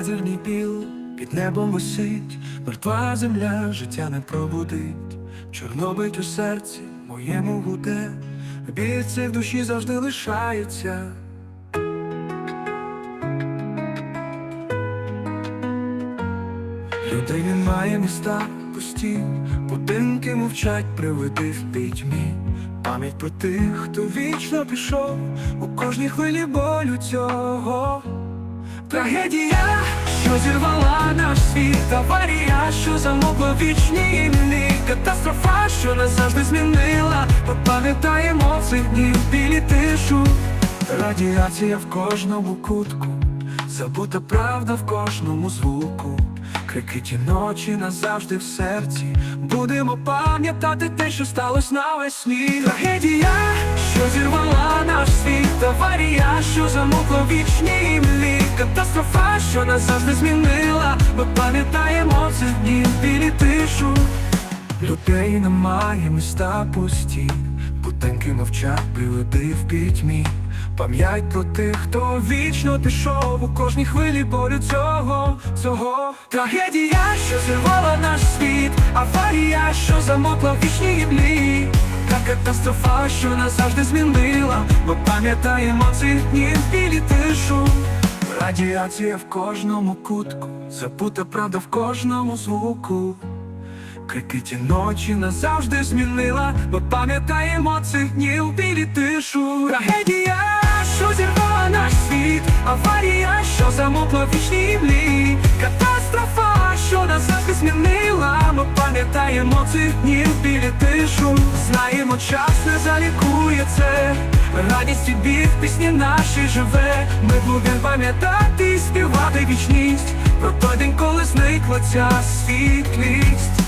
ядерний піл під небом висить, мертва земля життя не пробудить, Чорнобить у серці моєму гуде, біль в душі завжди лишається. Людей немає міста пусті, будинки мовчать, привиди в пітьмі. Пам'ять про тих, хто вічно пішов, у кожній хвилі болю цього. Трагедія, що зірвала наш світ, аварія, що замокла в вічній імлі Катастрофа, що назавжди змінила, пам'ятаємо цих днів білі тишу, радіація в кожному кутку, забута правда в кожному звуку. Крики ті ночі назавжди в серці. Будемо пам'ятати те, що сталося навесні. Трагедія, що зірвала наш світ, аварія, що замокла в вічній імлі Катастрофа, що назавжди змінила. Ми пам'ятаємо цих днів білі тишу. Людей немає, міста пусті, будинки мовчать, приводи в пітьмі. Пам'ять про тих, хто вічно пішов у кожній хвилі болю цього, цього Трагедія, що зірвала наш світ, аварія, що замокла в вічній імлі Та катастрофа, що назавжди змінила, ми пам'ятаємо цих днів білі тишу. Радіація в кожному кутку, забута правда в кожному звуку. Крики ті ночі назавжди змінила, бо пам'ятаємо цих днів білі тишу. Трагедія, що зірвала наш світ, аварія, що замокла в вічній млі Катастрофа, що назавжди змінила, ми пам'ятаємо цих днів білі тишу. Знаємо, час не залікує це. Радість і біг пісні наші живе. Ми будемо пам'ятати і співати вічність. Про той день, коли зникла ця світлість.